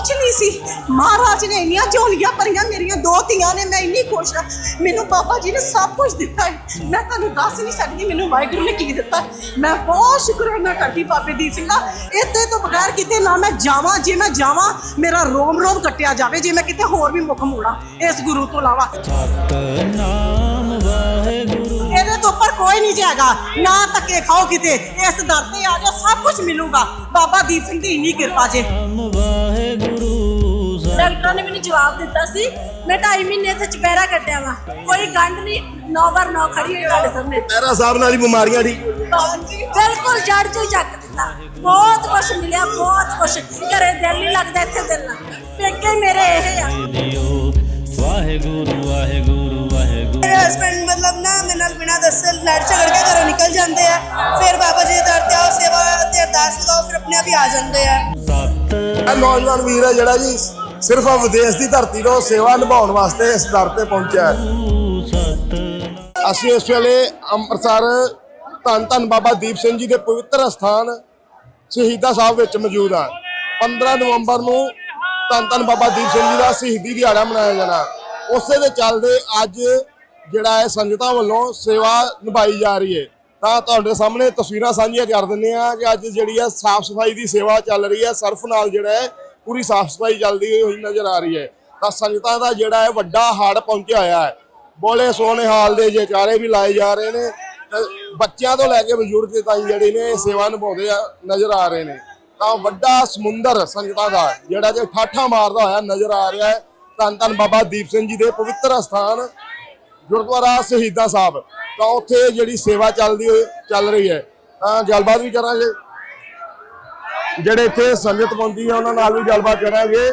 ਕੁਛ ਨਹੀਂ ਸੀ। ਮਹਾਰਾਜ ਨੇ ਇੰਨੀਆਂ ਝੋਲੀਆਂ ਭਰੀਆਂ, ਮੇਰੀਆਂ ਦੋ ਧੀਆਂ ਨੇ, ਮੈਂ ਇੰਨੀ ਖੁਸ਼ ਹਾਂ। ਮੈਨੂੰ ਬਾਬਾ ਜੀ ਨੇ ਸਭ ਕੁਝ ਦਿੱਤਾ ਹੈ। ਮੈਂ ਤੁਹਾਨੂੰ ਦੱਸ ਨਹੀਂ ਸਕਦੀ ਮੈਨੂੰ ਵਾਹਿਗੁਰੂ ਨੇ ਕੀ ਦਿੱਤਾ ਮੈਂ ਬਹੁਤ ਸ਼ੁਕਰਾਨਾ ਕਰਦੀ ਬਾਬੇ ਦੀਪ ਸਿੰਘ। ਇੱਥੇ ਤੋਂ ਬਗੈਰ ਕਿਤੇ ਨਾ ਮੈਂ ਜਾਵਾਂ, ਜੇ ਮੈਂ ਜਾਵਾਂ, ਮੇਰਾ ਰੋਮ ਰੋਮ ਕੱਟਿਆ ਜਾਵੇ, ਜੇ ਮੈਂ ਕਿਤੇ ਹੋਰ ਵੀ ਮੁੱਖ ਮੋੜਾਂ, ਇਸ ਗੁਰੂ ਤੋਂ ਇਲਾਵਾ। ਸਤਨਾਮ ਵਾਹਿਗੁਰੂ ਇਹਦੇ ਤੋਂ ਉੱਪਰ ਕੋਈ ਨਹੀਂ ਜਾਏਗਾ ਨਾ ਧੱਕੇ ਖਾਓ ਕਿਤੇ, ਇਸ ਦਰ ਤੇ ਆ ਜਾ, ਸਭ ਕੁਝ ਮਿਲੂਗਾ। ਬਾਬਾ ਦੀਪ ਸਿੰਘ ਦੀ ਇੰਨੀ ਕਿਰਪਾ ਜੇ। ਜਵਾਬ ਦਿੱਤਾ ਸੀ। ਮੈਂ ਢਾਈ ਮਹੀਨੇ ਇੱਥੇ ਚਪੈਰਾ ਕੱਟਿਆ ਵਾ। ਕੋਈ ਗੰਢ ਨਹੀਂ ਨੌ ਬਰ ਨੌ ਖੜੀ ਹੋਈ ਤੁਹਾਡੇ ਸਾਹਮਣੇ। ਪੈਰਾ ਸਾਹਿਬ ਨਾਲ ਹੀ ਬਿਮਾਰੀਆਂ ਠੀਕ ਬਿਲਕੁਲ ਜੜ ਚੋਂ ਚੱਕ ਦਿੱਤਾ। ਬਹੁਤ ਕੁਛ ਮਿਲਿਆ ਬਹੁਤ ਕੁਛ। ਘਰੇ ਦਿਲ ਨਹੀਂ ਲੱਗਦਾ ਇੱਥੇ ਦਿਲ ਲੱਗਦਾ ਪੇਕੇ ਮੇਰੇ ਇਹ ਆ। ਵਾਹਿਗੁਰੂ ਵਾਹਿਗੁਰੂ ਵਾਹਿਗੁਰੂ। ਮੇਰੇ ਹਸਬੰਡ ਮਤਲਬ ਨਾ ਮੇਰੇ ਨਾਲ ਬਿਨਾਂ ਦੱਸੇ ਲੜ ਝਗੜ ਕੇ ਘਰੋਂ ਨਿਕਲ ਜਾਂਦੇ ਆ। ਫਿਰ ਬਾਬਾ ਜੀ ਦੇ ਦਰ ਤੇ ਆਓ ਸੇਵਾ ਤੇ ਅਰਦਾਸ ਲਗਾਓ ਫਿਰ ਆਪਣੇ ਆਪ ਹੀ ਆ ਜਾਂਦੇ ਆ। ਸਤ ਨੌਜਵਾਨ ਵੀਰ ਹੈ ਜਿਹੜਾ ਜੀ। ਸਿਰਫ ਵਿਦੇਸ਼ ਦੀ ਧਰਤੀ ਤੋਂ ਸੇਵਾ ਨਿਭਾਉਣ ਵਾਸਤੇ ਇਸ ਦਰ ਤੇ ਪਹੁੰਚਿਆ ਹੈ। ਅਸੀਂ ਇਸ ਵੇਲੇ ਅੰਮ੍ਰਿਤਸਰ ਧੰਨ ਧੰਨ ਬਾਬਾ ਦੀਪ ਸਿੰਘ ਜੀ ਦੇ ਪਵਿੱਤਰ ਸਥਾਨ ਸ਼ਹੀਦਾਂ ਸਾਹਿਬ ਵਿੱਚ ਮੌਜੂਦ ਹਾਂ। 15 ਨਵੰਬਰ ਨੂੰ ਧੰਨ ਧੰਨ ਬਾਬਾ ਦੀਪ ਸਿੰਘ ਜੀ ਦਾ ਸ਼ਹੀਦੀ ਦਿਹਾੜਾ ਮਨਾਇਆ ਜਾਣਾ। ਉਸੇ ਦੇ ਚੱਲਦੇ ਅੱਜ ਜਿਹੜਾ ਹੈ ਸੰਗਤਾਂ ਵੱਲੋਂ ਸੇਵਾ ਨਿਭਾਈ ਜਾ ਰਹੀ ਹੈ। ਤਾਂ ਤੁਹਾਡੇ ਸਾਹਮਣੇ ਤਸਵੀਰਾਂ ਸਾਂਝੀਆਂ ਕਰ ਦਿੰਦੇ ਆ ਕਿ ਅੱਜ ਜਿਹੜੀ ਹੈ ਸਾਫ਼ ਸਫ਼ਾਈ ਦੀ ਸੇਵਾ ਚੱਲ ਰਹੀ ਹੈ। ਸਰਫ ਨਾਲ ਜਿਹੜਾ ਹੈ ਪੂਰੀ ਸਾਫ਼ ਸਫ਼ਾਈ ਚੱਲਦੀ ਹੋਈ ਨਜ਼ਰ ਆ ਰਹੀ ਹੈ। ਤਾਂ ਸੰਗਤਾਂ ਦਾ ਜਿਹੜਾ ਹੈ ਵੱਡਾ ਹੜ ਪਹੁੰਚਿਆ ਹੋਇਆ ਹੈ। ਬੋਲੇ ਸੋਹਣੇ ਹਾਲ ਦੇ ਜੈਕਾਰੇ ਵੀ ਲਾਏ ਜਾ ਰਹੇ ਨੇ। ਬੱਚਿਆਂ ਤੋਂ ਲੈ ਕੇ ਬਜ਼ੁਰਗ ਤਾਈਂ ਜਿਹੜੇ ਨੇ ਸੇਵਾ ਨਿਭਾਉਂਦੇ ਆ, ਨਜ਼ਰ ਆ ਰਹੇ ਨੇ। ਤਾਂ ਵੱਡਾ ਸਮੁੰਦਰ ਸੰਗਤਾਂ ਦਾ, ਜਿਹੜਾ ਕਿ ਠਾਠਾ ਮਾਰਦਾ ਹੋਇਆ ਨਜ਼ਰ ਆ ਰਿਹਾ ਹੈ। ਧੰਨ ਧੰਨ ਬਾਬਾ ਦੀਪ ਸਿੰਘ ਜੀ ਦੇ ਪਵਿੱਤਰ ਸਥਾਨ ਗੁਰਦੁਆਰਾ ਸ਼ਹੀਦਾਂ ਸਾਹਿਬ। ਤਾਂ ਉੱਥੇ ਜਿਹੜੀ ਸੇਵਾ ਚੱਲਦੀ ਹੋਈ, ਚੱਲ ਰਹੀ ਹੈ। ਤਾਂ ਗੱਲਬਾਤ ਵੀ ਕਰਾਂਗੇ। ਜਿਹੜੇ ਇੱਥੇ ਸੰਗਤ ਪਹੁੰਚੀ ਹੈ ਉਹਨਾਂ ਨਾਲ ਵੀ ਗੱਲਬਾਤ ਕਰਾਂਗੇ।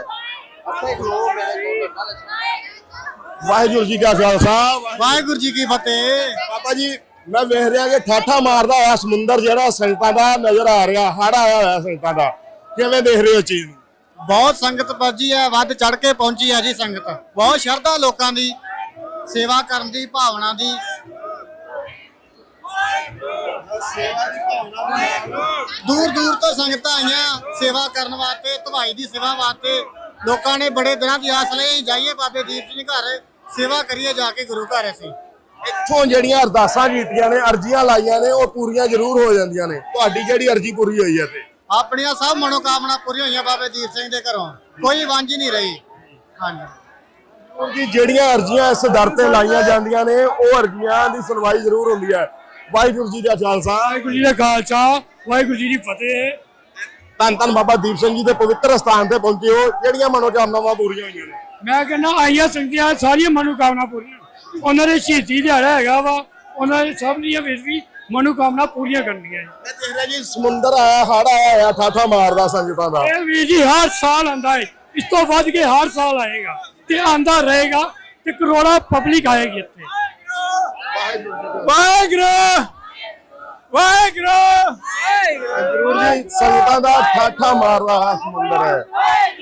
ਵਾਹਿਗੁਰੂ ਜੀ ਕਾ ਖਾਲਸਾ, ਵਾਹਿਗੁਰੂ ਜੀ ਕੀ ਫਤਿਹ। ਬਾਬਾ ਜੀ, ਮੈਂ ਵੇਖ ਰਿਹਾ ਕਿ ਠਾਠਾ ਮਾਰਦਾ ਹੋਇਆ ਸਮੁੰਦਰ ਜਿਹੜਾ ਸੰਗਤਾਂ ਦਾ ਨਜ਼ਰ ਆ ਰਿਹਾ ਹੜ ਆਇਆ ਹੋਇਆ ਸੰਗਤਾਂ ਦਾ। ਕਿਵੇਂ ਦੇਖ ਰਹੇ ਹੋ ਚੀਜ਼ ਨੂੰ? ਬਹੁਤ ਸੰਗਤ ਪਹੁੰਚੀ ਹੈ ਵੱਧ ਚੜ ਕੇ ਪਹੁੰਚੀ ਹੈ ਜੀ ਸੰਗਤ। ਬਹੁਤ ਸ਼ਰਧਾ ਲੋਕਾਂ ਦੀ, ਸੇਵਾ ਕਰਨ ਦੀ, ਭਾਵਨਾ ਦੀ। ਦੂਰ ਦੂਰ ਤੋਂ ਸੰਗਤਾਂ ਆਈਆਂ ਸੇਵਾ ਕਰਨ ਵਾਸਤੇ ਧਵਾਈ ਦੀ ਸੇਵਾ ਵਾਸਤੇ। ਲੋਕਾਂ ਨੇ ਬੜੇ ਦਿਨਾਂ ਦੀ ਆਸ ਲਈ ਜਾਈਏ ਬਾਬੇ ਦੀਪ ਸਿੰਘ ਘਰ ਸੇਵਾ ਕਰੀਏ ਜਾ ਕੇ ਗੁਰੂ ਘਰ ਅਸੀਂ। ਇੱਥੋਂ ਜਿਹੜੀਆਂ ਅਰਦਾਸਾਂ ਕੀਤੀਆਂ ਨੇ ਅਰਜ਼ੀਆਂ ਲਾਈਆਂ ਨੇ ਉਹ ਪੂਰੀਆਂ ਜ਼ਰੂਰ ਹੋ ਜਾਂਦੀਆਂ ਨੇ। ਤੁਹਾਡੀ ਜਿਹੜੀ ਅਰਜ਼ੀ ਪੂਰੀ ਹੋਈ ਹੈ ਤੇ ਆਪਣੀਆਂ ਸਭ ਮਨੋਕਾਮਨਾ ਪੂਰੀਆਂ ਹੋਈਆਂ ਬਾਬੇ ਦੀਪ ਸਿੰਘ ਦੇ ਘਰੋਂ। ਕੋਈ ਵਾਂਝੀ ਨਹੀਂ ਰਹੀ। ਹਾਂਜੀ। ਕਿਉਂਕਿ ਜਿਹੜੀਆਂ ਅਰਜ਼ੀਆਂ ਇਸ ਦਰ ਤੇ ਲਾਈਆਂ ਜਾਂਦੀਆਂ ਨੇ ਉਹ ਅਰਜ਼ੀਆਂ ਦੀ ਸੁਣਵਾਈ ਜ਼ਰੂਰ ਹੁੰਦੀ ਹੈ। ਵਾਹਿਗੁਰੂ ਜੀ ਦਾ ਖਾਲਸਾ। ਵਾਹਿਗੁਰੂ ਜੀ ਦਾ ਖਾਲਸਾ ਵਾਹਿਗੁਰੂ ਜੀ ਦੀ ਫਤਿਹ। ਧੰਨ ਧੰਨ ਬਾਬਾ ਦੀਪ ਸਿੰਘ ਜੀ ਦੇ ਪਵਿੱਤਰ ਸਥਾਨ ਤੇ ਪਹੁੰਚੇ ਹੋ ਜਿਹੜੀਆਂ ਮਨੋਕਾਮਨਾਵਾਂ ਪੂਰੀਆਂ ਹੋਈਆਂ ਨੇ। ਮੈਂ ਕਹਿੰਦਾ ਆਈਆਂ ਸੰਗਤਾਂ ਸਾਰੀਆਂ ਮਨੋਕਾਮਨਾ ਪੂਰੀਆਂ। ਉਹਨਾਂ ਦੇ ਸ਼ਹੀਦੀ ਦਿਹਾੜਾ ਹੈਗਾ ਵਾ ਉਹਨਾਂ ਦੇ ਸਭ ਦੀਆਂ ਵਿੱਚ ਵੀ ਮਨੋਕਾਮਨਾ ਪੂਰੀਆਂ ਕਰਨੀਆਂ ਜੀ। ਮੈਂ ਦੇਖ ਰਿਹਾ ਜੀ ਸਮੁੰਦਰ ਆਇਆ ਹੜ ਆਇਆ ਹੋਇਆ ਠਾਠਾ ਮਾਰਦਾ ਸੰਗਤਾਂ ਦਾ। ਇਹ ਵੀ ਜੀ ਹਰ ਸਾਲ ਆਂਦਾ ਹੈ ਇਸ ਤੋਂ ਵੱਧ ਕੇ ਹਰ ਸਾਲ ਆਏਗਾ ਤੇ ਆਂਦਾ ਰਹੇਗਾ ਤੇ ਕਰੋੜਾਂ ਪਬਲਿਕ ਆਏਗੀ ਇੱਥੇ। ਵਾਹਿਗੁਰੂ ਵਾਹਿਗੁਰੂ। ਗੁਰੂ ਜੀ ਸੰਗਤਾਂ ਦਾ ਠਾਠਾ ਮਾਰਦਾ ਹੋਇਆ ਸਮੁੰਦਰ ਹੈ।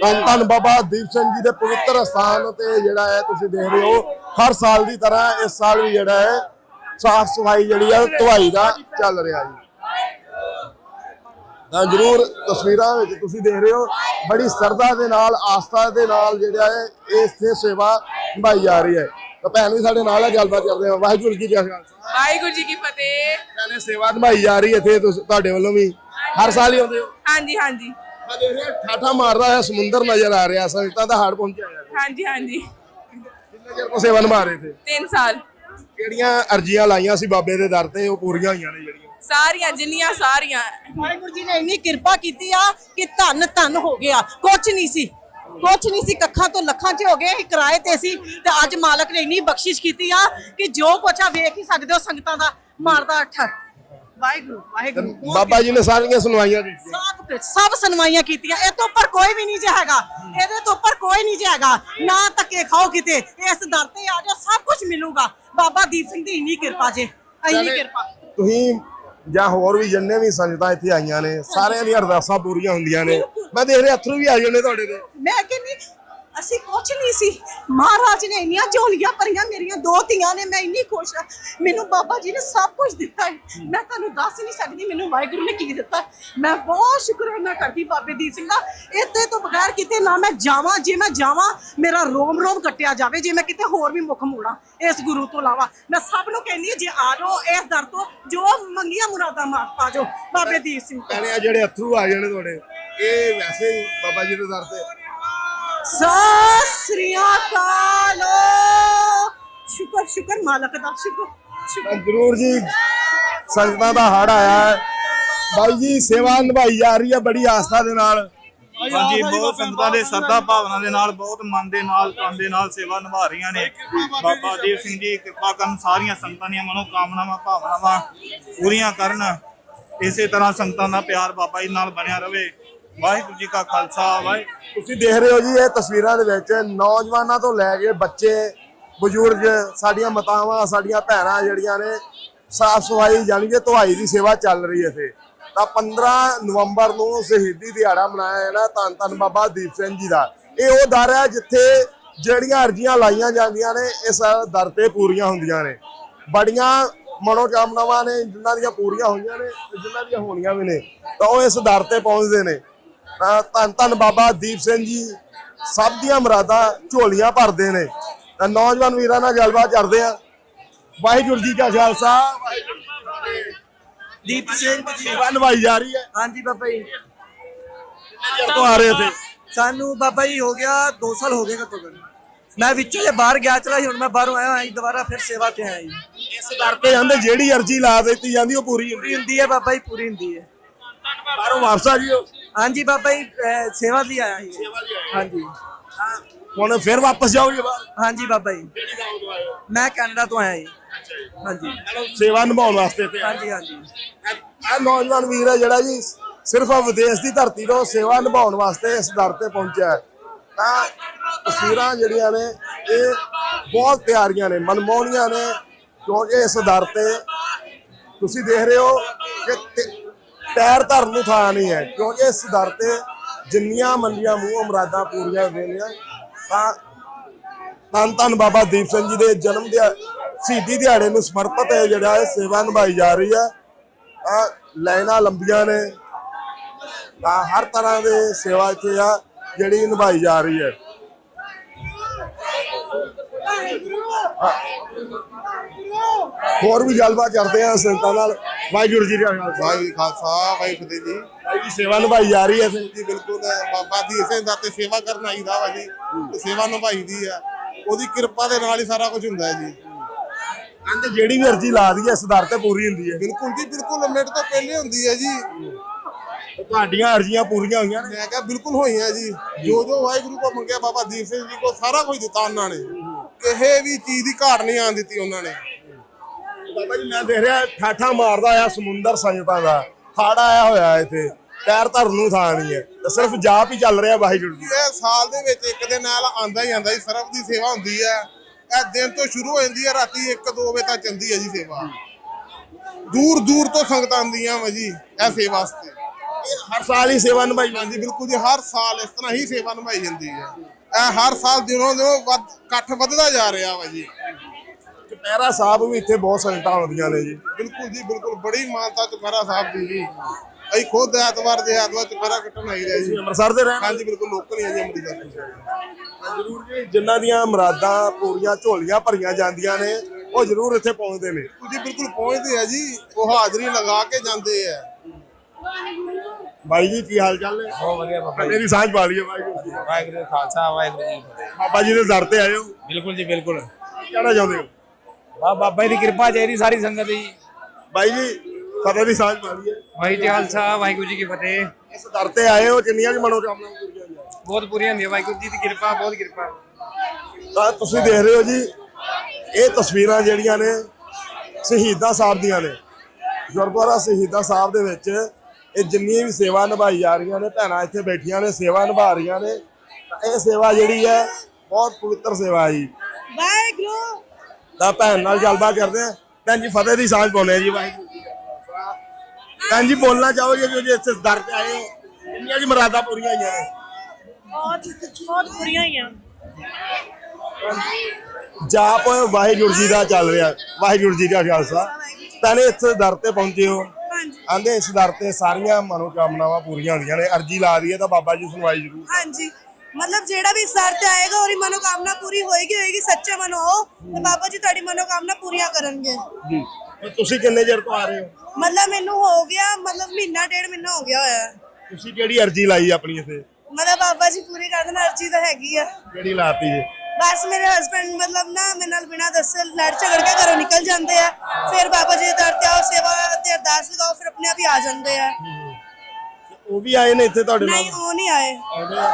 ਧੰਨ ਧੰਨ ਬਾਬਾ ਦੀਪ ਸਿੰਘ ਜੀ ਦੇ ਪਵਿੱਤਰ ਸਥਾਨ ਤੇ ਜਿਹੜਾ ਹੈ ਤੁਸੀਂ ਦੇਖ ਰਹੇ ਹੋ ਹਰ ਸਾਲ ਦੀ ਤਰ੍ਹਾਂ ਇਸ ਸਾਲ ਵੀ ਜਿਹੜਾ ਹੈ ਸਾਫ਼ ਸਫ਼ਾਈ ਜਿਹੜੀ ਹੈ ਧੁਆਈ ਦਾ ਚੱਲ ਰਿਹਾ ਜੀ। ਤਾਂ ਜਰੂਰ ਤਸਵੀਰਾਂ ਵਿੱਚ ਤੁਸੀਂ ਦੇਖ ਰਹੇ ਹੋ ਬੜੀ ਸਰਦਾ ਦੇ ਨਾਲ ਆਸਥਾ ਦੇ ਨਾਲ ਜਿਹੜਾ ਹੈ ਇੱਥੇ ਸੇਵਾ ਨਿਭਾਈ ਜਾ ਰਹੀ ਹੈ। ਤਾਂ ਭੈਣ ਵੀ ਸਾਡੇ ਨਾਲ ਹੈ ਗੱਲਬਾਤ ਕਰਦੇ ਹਾਂ ਵਾਹਿਗੁਰੂ ਜੀ ਕਾ ਖਾਲਸਾ। ਵਾਹਿਗੁਰੂ ਜੀ ਕੀ ਫਤਿਹ। ਕਹਿੰਦੇ ਸੇਵਾ ਨਿਭਾਈ ਜਾ ਰਹੀ ਹੈ ਇੱਥੇ ਤੁਸੀਂ- ਤੁਹਾਡੇ ਵੱਲੋਂ ਵੀ। ਹਰ ਸਾਲ ਹੀ ਆਉਂਦੇ ਹੋ? ਹਾਂਜੀ ਹਾਂਜੀ। ਮੈਂ ਦੇਖ ਰਿਹਾ ਠਾਠਾ ਮਾਰਦਾ ਹੋਇਆ ਸਮੁੰਦਰ ਨਜ਼ਰ ਆ ਰਿਹਾ ਸੰਗਤਾਂ ਦਾ ਹੜ ਪਹੁੰਚਿਆ ਹੋਇਆ। ਹਾਂਜੀ ਹਾਂਜੀ। ਕਿੰਨੇ ਚਿਰ ਤੋਂ ਸੇਵਾ ਨਿਭਾ ਰਹੇ ਤੇ 3 ਸਾਲ। ਕਿਹੜੀਆਂ ਅਰਜ਼ੀਆਂ ਲਾਈਆਂ ਸੀ ਬਾਬੇ ਦੇ ਦਰ ਤੇ ਉਹ ਪੂਰੀਆਂ ਹੋਈਆਂ ਨੇ ਜਿਹੜੀਆਂ? ਸਾਰੀਆਂ ਜਿੰਨੀਆਂ ਸਾਰੀਆਂ। ਵਾਹਿਗੁਰੂ ਜੀ ਨੇ ਇੰਨੀ ਕਿਰਪਾ ਕੀਤੀ ਆ ਕਿ ਧੰਨ ਧੰਨ ਹੋ ਗਿਆ। ਕੁਛ ਨਹੀਂ ਸੀ। ਕੁਛ ਨਹੀਂ ਸੀ ਕੱਖਾਂ ਤੋਂ ਲੱਖਾਂ 'ਚ ਹੋ ਗਏ ਅਸੀਂ ਕਿਰਾਏ ਤੇ ਸੀ ਤੇ ਅੱਜ ਮਾਲਕ ਨੇ ਇੰਨੀ ਬਖਸ਼ਿਸ਼ ਕੀਤੀ ਆ ਕਿ ਜੋ ਕੁਛ ਆ ਵੇਖ ਹੀ ਸਕਦੇ ਹੋ ਸੰਗਤਾਂ ਦਾ ਮਾਰਦਾ ਵਾਹਿਗੁਰੂ ਵਾਹਿਗੁਰੂ। ਬਾਬਾ ਜੀ ਨੇ ਸਾਰੀਆਂ ਸੁਣਵਾਈਆਂ ਦਿੱਤੀਆਂ ਸਭ ਕੁਛ, ਸਭ ਸੁਣਵਾਈਆਂ ਕੀਤੀਆਂ। ਇਹ ਤੋਂ ਉੱਪਰ ਕੋਈ ਵੀ ਨਹੀਂ ਜੇ ਹੈਗਾ ਇਹਦੇ ਤੋਂ ਉੱਪਰ ਕੋਈ ਨਹੀਂ ਜੇ ਹੈਗਾ। ਨਾ ਧੱਕੇ ਖਾਓ ਕਿਤੇ ਇਸ ਦਰ ਤੇ ਆ ਜਾਓ ਸਭ ਕੁਝ ਮਿਲੂਗਾ। ਬਾਬਾ ਦੀਪ ਸਿੰਘ ਦੀ ਇੰਨੀ ਕਿਰਪਾ ਜੇ ਇੰਨੀ ਕਿਰਪਾ। ਤੁਸੀਂ ਜਾਂ ਹੋਰ ਵੀ ਜਿੰਨੇ ਵੀ ਸੰਗਤਾਂ ਇੱਥੇ ਆਈਆਂ ਨੇ ਸਾਰਿਆਂ ਦੀਆਂ ਅਰਦਾਸਾਂ ਪੂਰੀਆਂ ਹੁੰਦੀਆਂ ਨੇ। ਮੈਂ ਦੇਖ ਰਿਹਾ ਅਥਰੂ ਵੀ ਆ ਜਾਂਦੇ ਤੁਹਾਡੇ ਤੇ। ਮੈਂ ਕਹਿੰਦੀ ਅਸੀਂ ਕੁਛ ਨਹੀਂ ਸੀ। ਮਹਾਰਾਜ ਨੇ ਇੰਨੀਆਂ ਝੋਲੀਆਂ ਭਰੀਆਂ ਮੇਰੀਆਂ ਦੋ ਧੀਆਂ ਨੇ ਮੈਂ ਇੰਨੀ ਖੁਸ਼ ਆ ਮੈਨੂੰ ਬਾਬਾ ਜੀ ਨੇ ਸਭ ਕੁਝ ਦਿੱਤਾ ਹੈ। ਮੈਂ ਤੁਹਾਨੂੰ ਦੱਸ ਨਹੀਂ ਸਕਦੀ ਮੈਨੂੰ ਵਾਹਿਗੁਰੂ ਨੇ ਕੀ ਦਿੱਤਾ ਮੈਂ ਬਹੁਤ ਸ਼ੁਕਰਾਨਾ ਕਰਦੀ ਬਾਬੇ ਦੀਪ ਸਿੰਘ ਦਾ। ਇੱਥੇ ਤੋਂ ਬਗੈਰ ਕਿਤੇ ਨਾ ਮੈਂ ਜਾਵਾਂ ਜੇ ਮੈਂ ਜਾਵਾਂ ਮੇਰਾ ਰੋਮ ਰੋਮ ਕੱਟਿਆ ਜਾਵੇ ਜੇ ਮੈਂ ਕਿਤੇ ਹੋਰ ਵੀ ਮੁੱਖ ਮੋੜਾਂ ਇਸ ਗੁਰੂ ਤੋਂ ਇਲਾਵਾ। ਮੈਂ ਸਭ ਨੂੰ ਕਹਿੰਦੀ ਹਾਂ, ਜੇ ਆ ਜਾਓ ਇਸ ਦਰ ਤੋਂ ਜੋ ਮੰਗੀਆਂ ਮੁਰਾਦਾਂ ਮਾਰ ਪਾ ਜਾਓ ਬਾਬੇ ਦੀਪ ਸਿੰਘ ਤੋਂ। ਆ ਜਿਹੜੇ ਅਥਰੂ ਆ ਜਾਣੇ ਤੁਹਾਡੇ ਇਹ ਵੈਸੇ ਬਾਬਾ ਜੀ ਦੇ ਦਰ ਤੇ। ਸਤਿ ਸ੍ਰੀ ਅਕਾਲ। ਸ਼ੁਕਰ ਸ਼ੁਕਰ ਮਾਲਕ ਦਾ ਸ਼ੁਕਰ ਸ਼ੁਕਰ। ਤਾਂ ਜ਼ਰੂਰ ਜੀ ਸੰਗਤਾਂ ਦਾ ਹੜ ਆਇਆ ਹੈ। ਬਾਈ ਜੀ ਸੇਵਾ ਨਿਭਾਈ ਜਾ ਰਹੀ ਹੈ ਬੜੀ ਆਸਥਾ ਦੇ ਨਾਲ। ਹਾਂਜੀ ਬਹੁਤ ਸੰਗਤਾਂ ਦੇ ਸਰਦਾ ਭਾਵਨਾ ਦੇ ਨਾਲ ਬਹੁਤ ਮਨ ਦੇ ਨਾਲ ਤਨ ਦੇ ਨਾਲ ਸੇਵਾ ਨਿਭਾ ਰਹੀਆਂ ਨੇ। ਬਾਬਾ ਦੀਪ ਸਿੰਘ ਜੀ ਕਿਰਪਾ ਕਰਨ ਸਾਰੀਆਂ ਸੰਗਤਾਂ ਦੀਆਂ ਮਨੋ ਕਾਮਨਾਵਾਂ ਭਾਵਨਾਵਾਂ ਪੂਰੀਆਂ ਕਰਨ। ਇਸੇ ਤਰ੍ਹਾਂ ਸੰਗਤਾਂ ਦਾ ਪਿਆਰ ਬਾਬਾ ਜੀ ਨਾਲ ਬਣਿਆ ਰਵੇ ਵਾਹਿਗੁਰੂ ਜੀ ਕਾ ਖਾਲਸਾ ਵਾਹਿਗੁਰੂ ਤੁਸੀਂ ਦੇਖ ਰਹੇ ਹੋ ਜੀ ਇਹ ਤਸਵੀਰਾਂ ਦੇ ਵਿੱਚ ਨੌਜਵਾਨਾਂ ਤੋਂ ਲੈ ਕੇ ਬੱਚੇ, ਬਜ਼ੁਰਗ, ਸਾਡੀਆਂ ਮਾਤਾਵਾਂ, ਸਾਡੀਆਂ ਭੈਣਾਂ ਜਿਹੜੀਆਂ ਨੇ, ਸਾਫ਼ ਸਫ਼ਾਈ ਜਾਣੀ ਕਿ ਧੁਆਈ ਦੀ ਸੇਵਾ ਚੱਲ ਰਹੀ ਹੈ ਇੱਥੇ। ਤਾਂ 15 ਨਵੰਬਰ ਨੂੰ ਸ਼ਹੀਦੀ ਦਿਹਾੜਾ ਮਨਾਇਆ ਜਾਣਾ, ਧੰਨ ਧੰਨ ਬਾਬਾ ਦੀਪ ਸਿੰਘ ਜੀ ਦਾ। ਇਹ ਉਹ ਦਰ ਹੈ ਜਿੱਥੇ ਜਿਹੜੀਆਂ ਅਰਜ਼ੀਆਂ ਲਾਈਆਂ ਜਾਂਦੀਆਂ ਨੇ, ਇਸ ਦਰ ਤੇ ਪੂਰੀਆਂ ਹੁੰਦੀਆਂ ਨੇ। ਬੜੀਆਂ ਮਨੋਕਾਮਨਾਵਾਂ ਨੇ ਜਿਨ੍ਹਾਂ ਦੀਆਂ ਪੂਰੀਆਂ ਹੋਈਆਂ ਨੇ ਤੇ ਜਿਨ੍ਹਾਂ ਦੀਆਂ ਹੋਣੀਆਂ ਵੀ ਨੇ। ਤਾਂ ਉਹ ਇਸ ਦਰ ਤੇ ਪਹੁੰਚਦੇ ਨੇ। ਧੰਨ ਧੰਨ ਬਾਬਾ ਦੀਪ ਸਿੰਘ ਜੀ ਸਭ ਦੀਆਂ ਮੁਰਾਦਾਂ ਝੋਲੀਆਂ ਭਰਦੇ ਨੇ। ਤਾਂ ਨੌਜਵਾਨ ਵੀਰਾਂ ਨਾਲ ਗੱਲਬਾਤ ਕਰਦੇ ਆ ਵਾਹਿਗੁਰੂ ਜੀ ਕਾ ਖਾਲਸਾ ਵਾਹਿਗੁਰੂ ਜੀ ਕੀ ਫਤਿਹ। ਦੀਪ ਸਿੰਘ ਜੀ। ਸੇਵਾ ਨਿਭਾਈ ਜਾ ਰਹੀ ਹੈ। ਹਾਂਜੀ ਬਾਬਾ ਜੀ। ਜਦ ਤੋਂ ਆ ਰਹੇ ਥੇ ਸਾਨੂੰ ਬਾਬਾ ਜੀ ਹੋ ਗਿਆ 2 ਸਾਲ ਹੋ ਗਏ ਘੱਟੋ ਘੱਟ। ਮੈਂ ਵਿੱਚੋਂ ਜੇ ਬਾਹਰ ਗਿਆ ਚਲਾ ਸੀ ਹੁਣ ਮੈਂ ਬਾਹਰੋਂ ਆਇਆ ਹਾਂ ਜੀ ਦੁਬਾਰਾ ਫਿਰ ਸੇਵਾ ਤੇ ਆਇਆ ਜੀ। ਇਸ ਦਰ ਤੇ ਜਾਂਦੇ ਜਿਹੜੀ ਅਰਜ਼ੀ ਲਾ ਦਿੱਤੀ ਜਾਂਦੀ ਉਹ ਪੂਰੀ ਹੁੰਦੀ ਹੁੰਦੀ ਹੈ ਬਾਬਾ ਜੀ ਪੂਰੀ ਹੁੰਦੀ ਹੈ। ਬਾਹਰੋਂ ਵਾਪਸ ਆ ਜਿਓ। ਹਾਂਜੀ ਬਾਬਾ ਜੀ ਅਹ ਸੇਵਾ ਲਈ ਆਇਆ ਸੀ। ਹਾਂਜੀ। ਹੁਣ ਫਿਰ ਵਾਪਸ ਜਾਓਗੇ ਬਾਹਰ? ਹਾਂਜੀ ਬਾਬਾ ਜੀ। ਮੈਂ ਕੈਨੇਡਾ ਤੋਂ ਆਇਆ ਜੀ। ਹਾਂਜੀ। ਸੇਵਾ ਨਿਭਾਉਣ ਵਾਸਤੇ ਤੇ ਹਾਂਜੀ ਹਾਂਜੀ। ਇਹ ਨੌਜਵਾਨ ਵੀਰ ਹੈ ਜਿਹੜਾ ਜੀ ਸਿਰਫ ਵਿਦੇਸ਼ ਦੀ ਧਰਤੀ ਤੋਂ ਸੇਵਾ ਨਿਭਾਉਣ ਵਾਸਤੇ ਇਸ ਦਰ ਤੇ ਪਹੁੰਚਿਆ ਹੈ। ਤਾਂ ਤਸਵੀਰਾਂ ਜਿਹੜੀਆਂ ਨੇ ਇਹ ਬਹੁਤ ਪਿਆਰੀਆਂ ਨੇ ਮਨਮੋਹਣੀਆਂ ਨੇ। ਕਿਉਂਕਿ ਇਸ ਦਰ ਤੇ ਤੁਸੀਂ ਦੇਖ ਰਹੇ ਹੋ ਕਿ ਤੇ- ਪੈਰ ਧਰਨ ਨੂੰ ਥਾਂ ਨਹੀਂ ਹੈ, ਕਿਉਂਕਿ ਇਸ ਦਰ ਤੇ ਜਿੰਨੀਆਂ ਮੰਡੀਆਂ ਮੂੰਹ ਮੁਰਾਦਾਂ ਪੂਰੀਆਂ ਹੁੰਦੀਆਂ ਤਾਂ ਧੰਨ ਧੰਨ ਬਾਬਾ ਦੀਪ ਸਿੰਘ ਜੀ ਦੇ ਜਨਮ ਦਿਹਾ, ਸ਼ਹੀਦੀ ਦਿਹਾੜੇ ਨੂੰ ਸਮਰਪਿਤ ਹੈ, ਜਿਹੜਾ ਇਹ ਸੇਵਾ ਨਿਭਾਈ ਜਾ ਰਹੀ ਹੈ। ਤਾਂ ਲਾਈਨਾਂ ਲੰਬੀਆਂ ਨੇ। ਤਾਂ ਹਰ ਤਰ੍ਹਾਂ ਦੇ ਸੇਵਾ ਇੱਥੇ ਆ, ਜਿਹੜੀ ਨਿਭਾਈ ਜਾ ਰਹੀ ਹੈ। ਹੋਰ ਵੀ ਗੱਲਬਾਤ ਕਰਦੇ ਆ ਸੰਤਾਂ ਨਾਲ। ਵਾਹਿਗੁਰੂ ਜੀ ਦਾ ਖਾਲਸਾ। ਵਾਹਿਗੁਰੂ ਜੀ ਖਾਲਸਾ ਵਾਹਿਗੁਰੂ ਜੀ ਜੀ। ਸੇਵਾ ਨਿਭਾਈ ਜਾ ਰਹੀ ਹੈ ਇੱਥੇ। ਜੀ ਬਿਲਕੁਲ। ਬਾਬਾ ਦੀਪ ਸਿੰਘ ਦਾ ਤੇ ਸੇਵਾ ਕਰਨ ਆਈਦਾ ਵਾ ਜੀ ਤੇ ਸੇਵਾ ਨਿਭਾਈਦੀ ਆ। ਉਹਦੀ ਕਿਰਪਾ ਦੇ ਨਾਲ ਹੀ ਸਾਰਾ ਕੁਝ ਹੁੰਦਾ ਹੈ ਜੀ। ਕਹਿੰਦੇ ਜਿਹੜੀ ਵੀ ਅਰਜ਼ੀ ਲਾ ਦਈਏ ਇਸ ਦਰ ਤੇ ਪੂਰੀ ਹੁੰਦੀ ਹੈ। ਬਿਲਕੁਲ ਜੀ ਬਿਲਕੁਲ। ਮਿੰਟ ਤੋਂ ਪਹਿਲੇ ਹੁੰਦੀ ਹੈ ਜੀ। ਤੇ ਤੁਹਾਡੀਆਂ ਅਰਜ਼ੀਆਂ ਪੂਰੀਆਂ ਹੋਈਆਂ ਨੇ। ਮੈਂ ਕਿਹਾ ਬਿਲਕੁਲ ਹੋਈਆਂ ਜੀ। ਜੋ ਜੋ ਵਾਹਿਗੁਰੂ ਕੋ ਮੰਗਿਆ ਬਾਬਾ ਦੀਪ ਸਿੰਘ ਜੀ ਕੋ ਸਾਰਾ ਕੁਝ ਦਿੱਤਾ ਉਹਨਾਂ ਨੇ। ਕਿਸੇ ਵੀ ਚੀਜ਼ ਦੀ ਘਾਟ ਨਹੀਂ ਆਣ ਦਿੱਤੀ ਉਹਨਾਂ ਨੇ। ਬਾਬਾ ਜੀ ਮੈਂ ਦੇਖ ਰਿਹਾ ਠਾਠਾ ਮਾਰਦਾ ਆ ਸਮੁੰਦਰ ਸੰਗਤਾਂ ਦਾ। ਹੜ ਆਇਆ ਹੋਇਆ ਇੱਥੇ। ਪੈਰ ਧਰਨ ਨੂੰ ਥਾਂ ਨਹੀਂ ਹੈ। ਤੇ ਸਿਰਫ ਜਾਪ ਹੀ ਚੱਲ ਰਿਹਾ ਵਾਹਿਗੁਰੂ ਜੀ। ਇਹ ਸਾਲ ਦੇ ਵਿੱਚ ਇੱਕ ਦਿਨ ਨਾਲ ਆਂਦਾ ਹੀ ਆਂਦਾ ਜੀ ਸਰਬ ਦੀ ਸੇਵਾ ਹੁੰਦੀ ਹੈ ਇਹ ਦਿਨ ਤੋਂ ਸ਼ੁਰੂ ਹੋ ਜਾਂਦੀ ਹੈ ਰਾਤੀ 1-2 ਵਜੇ ਤੱਕ ਚੱਲਦੀ ਹੈ ਜੀ ਸੇਵਾ। ਦੂਰ ਦੂਰ ਤੋਂ ਸੰਗਤਾਂ ਆਉਂਦੀਆਂ ਵਾ ਜੀ ਇਹ ਸੇਵਾ ਵਾਸਤੇ। ਹਰ ਸਾਲ ਹੀ ਸੇਵਾ ਨਿਭਾਈ ਜਾਂਦੀ। ਬਿਲਕੁਲ ਜੀ ਹਰ ਸਾਲ ਇਸ ਤਰ੍ਹਾਂ ਹੀ ਸੇਵਾ ਨਿਭਾਈ ਜਾਂਦੀ ਹੈ ਇਹ ਹਰ ਸਾਲ ਦਿਨੋਂ ਦਿਨੋਂ ਵੱਧ ਇਕੱਠ ਵੱਧਦਾ ਜਾ ਰਿਹਾ ਵਾ ਜੀ। ਚੁਪਹਿਰਾ ਸਾਹਿਬ ਵੀ ਇੱਥੇ ਬਹੁਤ ਸੰਗਤਾਂ ਆਉਂਦੀਆਂ ਨੇ ਜੀ। ਬਿਲਕੁਲ ਜੀ ਬਿਲਕੁਲ। ਬੜੀ ਮਾਨਤਾ ਚੁਪਹਿਰਾ ਸਾਹਿਬ ਦੀ ਜੀ। ਅਸੀਂ ਖੁਦ ਐਤਵਾਰ ਦੇ ਐਤਵਾਰ ਚੁਪਹਿਰਾ ਕੱਟਣ ਆਈਦਾ ਜੀ। ਅੰਮ੍ਰਿਤਸਰ ਦੇ ਰਹਿਣ ਹਾਂਜੀ ਬਿਲਕੁਲ। ਲੋਕਲ ਹੀ ਆ ਜੀ ਅੰਮ੍ਰਿਤਸਰ ਤੋਂ ਜ਼ਰੂਰ ਜੀ ਜਿਨ੍ਹਾਂ ਦੀਆਂ ਮੁਰਾਦਾਂ ਪੂਰੀਆਂ ਝੋਲੀਆਂ ਭਰੀਆਂ ਜਾਂਦੀਆਂ ਨੇ ਉਹ ਜ਼ਰੂਰ ਇੱਥੇ ਪਹੁੰਚਦੇ ਨੇ। ਜੀ ਬਿਲਕੁਲ ਪਹੁੰਚਦੇ ਆ ਜੀ। ਉਹ ਹਾਜ਼ਰੀ ਲਗਾ ਕੇ ਜਾਂਦੇ ਆ। ਬਾਈ ਜੀ ਕੀ ਹਾਲ ਚਾਲ ਨੇ? ਬਹੁਤ ਵਧੀਆ ਬਾਬਾ ਜੀ। ਮੇਰੀ ਸਾਂਝ ਪਾ ਲਈਏ ਵਾਹਿਗੁਰੂ ਜੀ। ਵਾਹਿਗੁਰੂ ਖਾਲਸਾ ਵਾਹਿਗੁਰੂ ਜੀ ਬਾਬਾ ਜੀ ਦੇ ਦਰ ਤੇ ਆਇਓ। ਬਿਲਕੁਲ ਜੀ ਬਿਲਕੁਲ। ਕਹਿਣਾ ਚਾਹੁੰਦੇ ਹੋ? ਬਾ ਬਾਬਾ ਦੀ ਕਿਰਪਾ ਚਾਹੀਦੀ ਸਾਰੀ ਸੰਗਤ ਦੀ। ਬਾਈ ਜੀ ਫਤਿਹ ਦੀ ਸਾਂਝ ਪਾ ਲਈਏ ਵਾਹਿਗੁਰੂ ਜੀ ਖਾਲਸਾ ਵਾਹਿਗੁਰੂ ਜੀ ਕੀ ਫਤਿਹ। ਇਸ ਦਰ ਤੇ ਆਏ ਹੋ ਜਿੰਨੀਆਂ ਵੀ ਮਨੋਕਾਮਨਾਵਾਂ ਪੂਰੀਆਂ ਹੋਈਆਂ। ਬਹੁਤ ਪੂਰੀਆਂ ਹੁੰਦੀਆਂ ਵਾਹਿਗੁਰੂ ਜੀ ਦੀ ਕਿਰਪਾ ਬਹੁਤ ਕਿਰਪਾ। ਤਾਂ ਤੁਸੀਂ ਦੇਖ ਰਹੇ ਹੋ ਜੀ ਇਹ ਤਸਵੀਰਾਂ ਜਿਹੜੀਆਂ ਨੇ ਸ਼ਹੀਦਾਂ ਸਾਹਿਬ ਦੀਆਂ ਨੇ। ਗੁਰਦੁਆਰਾ ਸ਼ਹੀਦਾਂ ਸਾਹਿਬ ਦੇ ਵਿੱਚ ਇਹ ਜਿੰਨੀ ਵੀ ਸੇਵਾ ਨਿਭਾਈ ਜਾ ਰਹੀਆਂ ਨੇ ਭੈਣਾਂ ਇੱਥੇ ਬੈਠੀਆਂ ਨੇ ਸੇਵਾ ਨਿਭਾ ਰਹੀਆਂ ਨੇ। ਤਾਂ ਇਹ ਸੇਵਾ ਜਿਹੜੀ ਹੈ ਬਹੁਤ ਪਵਿੱਤਰ ਸੇਵਾ ਹੈ ਜੀ। ਵਾਹਿਗੁਰੂ। ਤਾਂ ਭੈਣ ਨਾਲ ਗੱਲਬਾਤ ਕਰਦੇ ਆ। ਭੈਣ ਜੀ ਫਤਿਹ ਦੀ ਸਾਂਝ ਪਾਉਂਦੇ ਆ ਜੀ ਵਾਹਿਗੁਰੂ ਜੀ। ਭੈਣ ਜੀ ਬੋਲਣਾ ਚਾਹੋਗੇ ਜੋ ਜੀ ਇੱਥੇ ਦਰ ਤੇ ਆਏ ਹੋ। ਕਿੰਨੀਆਂ ਜੀ ਮਰਾਦਾ ਪੂਰੀਆਂ ਹੋਈਆਂ ਨੇ। ਬਹੁਤ ਬਹੁਤ ਬੁਰੀਆਂ ਹੀ ਆ ਜਾਪ ਵਾਹਿਗੁਰੂ ਜੀ ਦਾ ਚੱਲ ਰਿਹਾ। ਵਾਹਿਗੁਰੂ ਜੀ ਦਾ ਖਾਲਸਾ। ਪਹਿਲੇ ਇਸ ਦਰ ਤੇ ਪਹੁੰਚੇ ਹੋ। ਆਂਦੇ ਇਸ ਦਰ ਤੇ ਸਾਰੀਆਂ ਮਨੋਕਾਮਨਾਵਾਂ ਪੂਰੀਆਂ ਹੁੰਦੀਆਂ ਨੇ। ਅਰਜੀ ਲਾ ਦਈਏ ਤਾਂ ਬਾਬਾ ਜੀ ਸੁਣਵਾਈ ਜ਼ਰੂਰ। ਹਾਂਜੀ। ਮਤਲਬ ਜਿਹੜਾ ਵੀ ਸਰ ਤੇ ਆਏਗਾ ਉਹਦੀ ਮਨੋਕਾਮਨਾ ਪੂਰੀ ਹੋਏਗੀ ਹੋਏਗੀ ਸੱਚੇ ਮਨੋਂ। ਆਓ ਤੇ ਬਾਬਾ ਜੀ ਤੁਹਾਡੀ ਮਨੋਕਾਮਨਾ ਪੂਰੀਆਂ ਕਰਨਗੇ। ਜੀ। ਤੇ ਤੁਸੀਂ ਕਿੰਨੇ ਚਿਰ ਤੋਂ ਆ ਰਹੇ ਹੋ? ਮਤਲਬ ਮੈਨੂੰ ਹੋ ਗਿਆ ਮਤਲਬ ਮਹੀਨਾ ਡੇਢ ਮਹੀਨਾ ਹੋ ਗਿਆ ਹੋਇਆ। ਹੈ। ਤੁਸੀਂ ਕਿਹੜੀ ਅਰਜੀ ਲਾਈ ਆਪਣੀ ਇੱਥੇ? ਮਤਲਬ ਬਾਬਾ ਜੀ ਪੂਰੀ ਕਰ ਦੇਣ ਅਰਜੀ ਤਾਂ ਹੈਗੀ ਆ। ਕਿਹੜੀ ਲਾਤੀ ਜੀ? ਬਸ ਮੇਰੇ ਹਸਬੰਡ ਮਤਲਬ ਨਾ ਮੇਰੇ ਨਾਲ ਬਿਨਾਂ ਦੱਸੇ ਲੜ ਝਗੜ ਕੇ ਘਰੋਂ ਨਿਕਲ ਜਾਂਦੇ ਆ। ਫਿਰ ਬਾਬਾ ਜੀ ਦੇ ਦਰ ਤੇ ਆਓ ਸੇਵਾ ਤੇ ਅਰਦਾਸ ਲਗਾਓ ਫਿਰ ਆਪਣੇ ਆਪ ਹੀ ਆ ਜਾਂਦੇ ਆ। ਉਹ ਵੀ ਆਏ ਨੇ ਇੱਥੇ ਤੁਹਾਡੇ ਨਾਲ? ਨਹੀਂ ਉਹ ਨਹੀਂ ਆਏ। ਆਉਂਦੇ ਆ?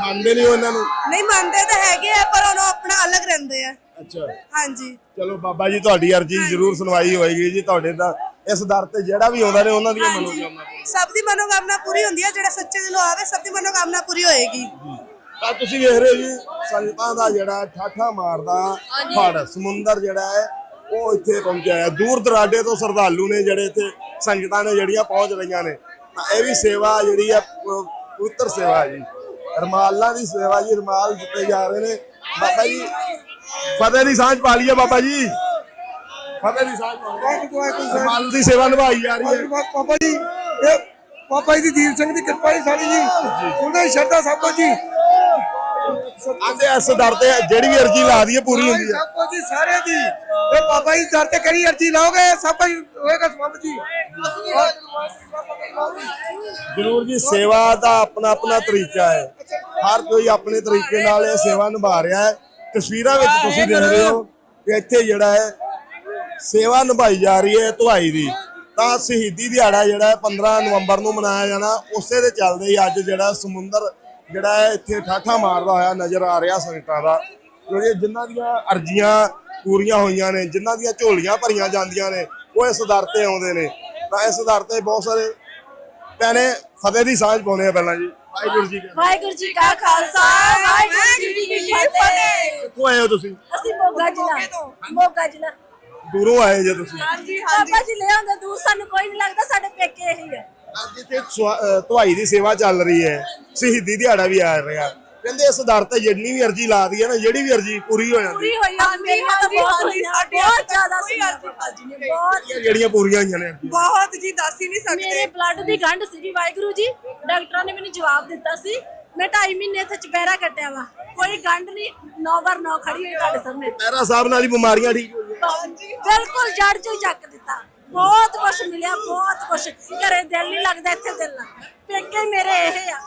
ਮੰਨਦੇ ਨਹੀਂ ਉਹਨਾਂ ਨੂੰ? ਨਹੀਂ ਮੰਨਦੇ ਤਾਂ ਹੈਗੇ ਆ ਪਰ ਉਹ ਆਪਣਾ ਅਲੱਗ ਰਹਿੰਦੇ ਆ। ਅੱਛਾ। ਹਾਂਜੀ। ਚਲੋ ਬਾਬਾ ਜੀ ਤੁਹਾਡੀ ਅਰਜੀ ਜ਼ਰੂਰ ਸੁਣਵਾਈ ਹੋਏਗੀ ਜੀ ਤੁਹਾਡੇ ਦਾ ਇਸ ਦਰ ਤੇ ਜਿਹੜਾ ਵੀ ਆਉਂਦਾ ਨੇ ਉਹਨਾਂ ਦੀਆਂ ਹਾਂਜੀ। ਮਨੋਕਾਮਨਾ ਸਭ ਦੀ ਮਨੋਕਾਮਨਾ ਪੂਰੀ ਹੁੰਦੀ ਹੈ ਜਿਹੜਾ ਸੱਚੇ ਦਿਲੋਂ ਆਵੇ ਸਭ ਦੀ ਮਨੋਕਾਮਨਾ ਪੂਰੀ ਹੋਏਗੀ। ਤਾਂ ਤੁਸੀਂ ਵੇਖ ਰਹੇ ਹੋ ਜੀ ਸੰਗਤਾਂ ਦਾ ਜਿਹੜਾ ਠਾਠਾ ਮਾਰਦਾ ਫੜ ਸਮੁੰਦਰ ਜਿਹੜਾ ਹੈ ਉਹ ਇੱਥੇ ਪਹੁੰਚਿਆ ਹੈ। ਦੂਰ ਦਰਾਡੇ ਤੋਂ ਸ਼ਰਧਾਲੂ ਨੇ ਜਿਹੜੇ ਇੱਥੇ ਸੰਗਤਾਂ ਨੇ ਜਿਹੜੀਆਂ ਪਹੁੰਚ ਰਹੀਆਂ ਨੇ। ਇਹ ਵੀ ਸੇਵਾ ਜਿਹੜੀ ਹੈ ਪ- ਪਵਿੱਤਰ ਸੇਵਾ ਜੀ। ਰਮਾਲਾਂ ਦੀ ਸੇਵਾ ਜੀ ਰਮਾਲ ਦਿੱਤੇ ਜਾ ਰਹੇ ਨੇ। ਬਾਬਾ ਜੀ ਫਤਿਹ ਦੀ ਸਾਂਝ ਪਾ ਲਈਏ ਬਾਬਾ ਜੀ। ਫਤਿਹ ਦੀ ਸਾਂਝ ਪਾ ਲਈਏ। ਰਮਾਲ ਦੀ ਸੇਵਾ ਨਿਭਾਈ ਜਾ ਰਹੀ ਹੈ। ਬਾਬਾ ਜੀ ਇਹ ਬਾਬਾ ਜੀ ਦੀ ਦੀਪ ਸਿੰਘ ਦੀ ਕਿਰਪਾ ਜੀ ਸਾਰੀ ਜੀ। ਉਹਨਾਂ ਦੀ ਸ਼ਰਧਾ ਸਭ ਕੁਝ ਜੀ। ਆਂਦੇ ਇਸ ਦਰ ਤੇ ਜਿਹੜੀ ਵੀ ਅਰਜੀ ਲਾ ਦਈਏ ਪੂਰੀ ਹੁੰਦੀ ਹੈ। ਸਭ ਕੁਝ ਸਾਰੇ ਦੀ। ਇਹ ਬਾਬਾ ਜੀ ਦਰ ਤੇ ਕਿਹੜੀ ਅਰਜੀ ਲਾਓਗੇ? ਸਭ ਕੁਝ ਹੋਏਗਾ ਸਬਬ ਜੀ। ਜ਼ਰੂਰ ਜੀ ਸੇਵਾ ਦਾ ਆਪਣਾ ਆਪਣਾ ਤਰੀਕਾ ਹੈ। ਹਰ ਕੋਈ ਆਪਣੇ ਤਰੀਕੇ ਨਾਲ ਇਹ ਸੇਵਾ ਨਿਭਾ ਰਿਹਾ ਹੈ। ਤਸਵੀਰਾਂ ਵਿੱਚ ਤੁਸੀਂ ਦੇਖ ਰਹੇ ਹੋ ਕਿ ਇੱਥੇ ਜਿਹੜਾ ਹੈ ਸੇਵਾ ਨਿਭਾਈ ਜਾ ਰਹੀ ਹੈ ਧੁਆਈ ਦੀ। ਤਾਂ ਸ਼ਹੀਦੀ ਦਿਹਾੜਾ ਜਿਹੜਾ ਹੈ 15 ਨਵੰਬਰ ਨੂੰ ਮਨਾਇਆ ਜਾਣਾ ਉਸੇ ਦੇ ਚੱਲਦੇ ਹੀ ਅੱਜ ਜਿਹੜਾ ਸਮੁੰਦਰ ਜਿਹੜਾ ਹੈ ਇੱਥੇ ਠਾਠਾ ਮਾਰਦਾ ਹੋਇਆ ਨਜ਼ਰ ਆ ਰਿਹਾ ਸੰਗਤਾਂ ਦਾ। ਕਿਉਂਕਿ ਜਿਨ੍ਹਾਂ ਦੀਆਂ ਅਰਜ਼ੀਆਂ ਪੂਰੀਆਂ ਹੋਈਆਂ ਨੇ ਜਿਨ੍ਹਾਂ ਦੀਆਂ ਝੋਲੀਆਂ ਭਰੀਆਂ ਜਾਂਦੀਆਂ ਨੇ ਉਹ ਇਸ ਦਰ ਤੇ ਆਉਂਦੇ ਨੇ। ਤਾਂ ਇਸ ਦਰ ਤੇ ਬਹੁਤ ਸਾਰੇ ਭੈਣੇ ਫਤਿਹ ਦੀ ਸਾਂਝ ਪਾਉਂਦੇ ਆ ਪਹਿਲਾਂ ਜੀ। ਵਾਹਿਗੁਰੂ ਜੀ ਕਾ ਵਾਹਿਗੁਰੂ ਜੀ ਕਾ ਖਾਲਸਾ ਵਾਹਿਗੁਰੂ ਜੀ ਕੀ ਫਤਿਹ। ਕਿੱਥੋਂ ਆਏ ਹੋ ਤੁਸੀਂ? ਅਸੀਂ ਮੋਗਾ ਜ਼ਿਲ੍ਹਾ ਮੋਗਾ ਜ਼ਿਲ੍ਹਾ। ਦੂਰੋਂ ਆਏ ਜੇ ਤੁਸੀਂ। ਹਾਂਜੀ ਬਾਬਾ ਜੀ ਲੈ ਆਉਂਦੇ ਦੂਰ ਸਾਨੂੰ ਕੋਈ ਨਹੀਂ ਲੱਗਦਾ ਸਾਡੇ ਪੇਕੇ ਇਹੀ ਹੈ। ਅੱਜ ਇੱਥੇ ਦੀ ਸੇਵਾ ਚੱਲ ਰਹੀ ਹੈ। ਸ਼ਹੀਦੀ ਦਿਹਾੜਾ ਵੀ ਆ ਰਿਹਾ। ਕਹਿੰਦੇ ਇਸ ਦਰ ਤੇ ਜਿੰਨੀ ਵੀ ਅਰਜੀ ਲਾ ਦੀ ਹੈ ਨਾ ਜਿਹੜੀ ਵੀ ਅਰਜੀ ਪੂਰੀ ਹੋ ਜਾਂਦੀ ਪੂਰੀ ਹੋਈ ਆ ਮੇਰੀਆਂ ਤਾਂ ਬਹੁਤ ਹੋਈਆਂ। ਬਹੁਤ ਜ਼ਿਆਦਾ ਸੀ ਬਾਬਾ ਜੀ ਨੇ ਬਹੁਤ ਹੈ। ਜਿਹੜੀਆਂ ਪੂਰੀਆਂ ਹੋਈਆਂ ਨੇ ਅਰਜ਼ੀਆਂ। ਬਹੁਤ ਜੀ ਦੱਸ ਹੀ ਨਹੀਂ ਮੇਰੇ ਬਲੱਡ ਦੀ ਗੰਢ ਸੀਗੀ ਵਾਹਿਗੁਰੂ ਜੀ। ਡਾਕਟਰਾਂ ਨੇ ਮੈਨੂੰ ਜਵਾਬ ਦਿੱਤਾ ਸੀ। ਮੈਂ 2.5 ਮਹੀਨੇ ਇੱਥੇ ਚਪੈਰਾ ਕੱਟਿਆ ਵਾ। ਕੋਈ ਗੰਢ ਨਹੀਂ ਨੌ ਵਾਰ ਨੌ ਖੜੀ ਹੋਈ ਤੁਹਾਡੇ ਸਾਹਮਣੇ। ਮਹਿਰਾ ਸਾਹਿਬ ਨਾਲ ਹੀ ਬਿਮਾਰੀਆਂ ਠੀਕ ਹੋਈਆਂ ਬਿਲਕੁਲ ਜੜ ਚੋਂ ਹੀ ਚੱਕ ਦਿੱਤਾ। ਬਹੁਤ ਕੁਛ ਮਿਲਿਆ ਬਹੁਤ ਕੁਛ। ਘਰੇ ਦਿਲ ਨਹੀਂ ਲੱਗਦਾ ਇੱਥੇ ਦਿਲ ਲੱਗਦਾ। ਪੇਕੇ ਮੇਰੇ ਇਹ ਆ।